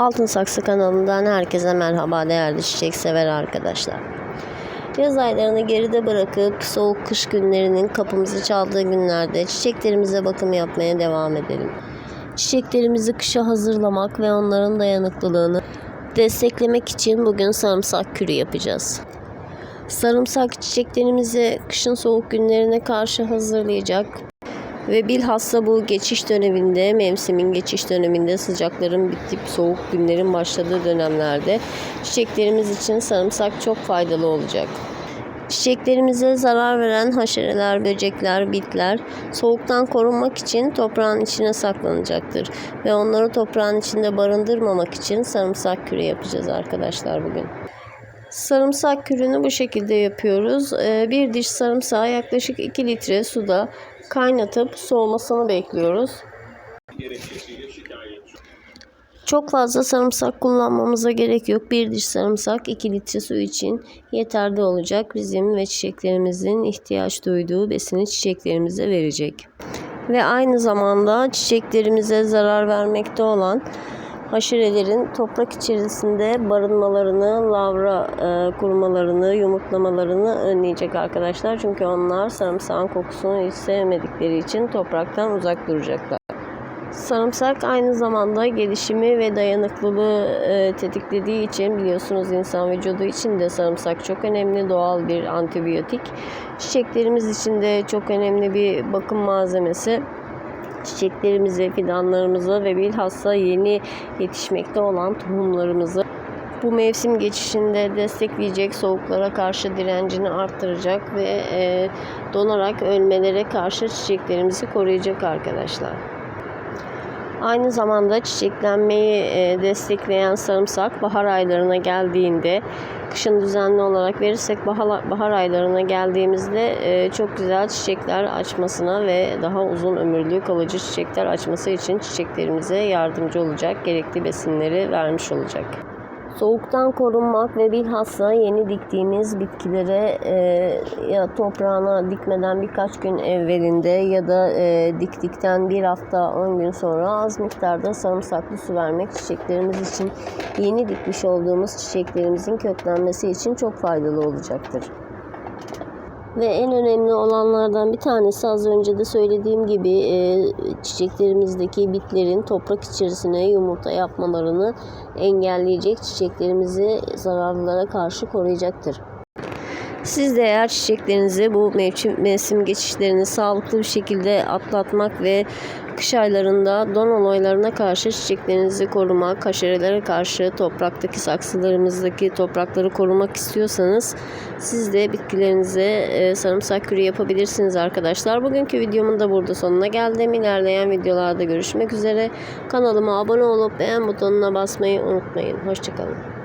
Altın Saksı kanalından herkese merhaba değerli çiçek sever arkadaşlar. Yaz aylarını geride bırakıp soğuk kış günlerinin kapımızı çaldığı günlerde çiçeklerimize bakım yapmaya devam edelim. Çiçeklerimizi kışa hazırlamak ve onların dayanıklılığını desteklemek için bugün sarımsak kürü yapacağız. Sarımsak çiçeklerimizi kışın soğuk günlerine karşı hazırlayacak ve bilhassa bu geçiş döneminde, mevsimin geçiş döneminde sıcakların bitip soğuk günlerin başladığı dönemlerde çiçeklerimiz için sarımsak çok faydalı olacak. Çiçeklerimize zarar veren haşereler, böcekler, bitler soğuktan korunmak için toprağın içine saklanacaktır. Ve onları toprağın içinde barındırmamak için sarımsak küre yapacağız arkadaşlar bugün. Sarımsak kürünü bu şekilde yapıyoruz. Ee, Bir diş sarımsağı yaklaşık 2 litre suda kaynatıp soğumasını bekliyoruz. Çok fazla sarımsak kullanmamıza gerek yok. Bir diş sarımsak 2 litre su için yeterli olacak. Bizim ve çiçeklerimizin ihtiyaç duyduğu besini çiçeklerimize verecek. Ve aynı zamanda çiçeklerimize zarar vermekte olan haşerelerin toprak içerisinde barınmalarını, lavra e, kurmalarını, yumurtlamalarını önleyecek arkadaşlar. Çünkü onlar sarımsağın kokusunu hiç sevmedikleri için topraktan uzak duracaklar. Sarımsak aynı zamanda gelişimi ve dayanıklılığı e, tetiklediği için biliyorsunuz insan vücudu için de sarımsak çok önemli doğal bir antibiyotik. Çiçeklerimiz için de çok önemli bir bakım malzemesi çiçeklerimizi, fidanlarımızı ve bilhassa yeni yetişmekte olan tohumlarımızı bu mevsim geçişinde destekleyecek, soğuklara karşı direncini arttıracak ve e, donarak ölmelere karşı çiçeklerimizi koruyacak arkadaşlar. Aynı zamanda çiçeklenmeyi e, destekleyen sarımsak bahar aylarına geldiğinde kışın düzenli olarak verirsek bahar, aylarına geldiğimizde e, çok güzel çiçekler açmasına ve daha uzun ömürlü kalıcı çiçekler açması için çiçeklerimize yardımcı olacak, gerekli besinleri vermiş olacak. Soğuktan korunmak ve bilhassa yeni diktiğimiz bitkilere e, ya toprağına dikmeden birkaç gün evvelinde ya da e, diktikten bir hafta 10 gün sonra az miktarda sarımsaklı su vermek çiçeklerimiz için yeni dikmiş olduğumuz çiçeklerimizin köklenmesi için çok faydalı olacaktır. Ve en önemli olanlardan bir tanesi az önce de söylediğim gibi e, çiçeklerimizdeki bitlerin toprak içerisine yumurta yapmalarını engelleyecek çiçeklerimizi zararlılara karşı koruyacaktır. Siz de eğer çiçeklerinizi bu mevsim, mevsim geçişlerini sağlıklı bir şekilde atlatmak ve kış aylarında don olaylarına karşı çiçeklerinizi korumak, haşerelere karşı topraktaki saksılarımızdaki toprakları korumak istiyorsanız siz de bitkilerinize e, sarımsak kürü yapabilirsiniz arkadaşlar. Bugünkü videomun da burada sonuna geldim. İlerleyen videolarda görüşmek üzere. Kanalıma abone olup beğen butonuna basmayı unutmayın. Hoşçakalın.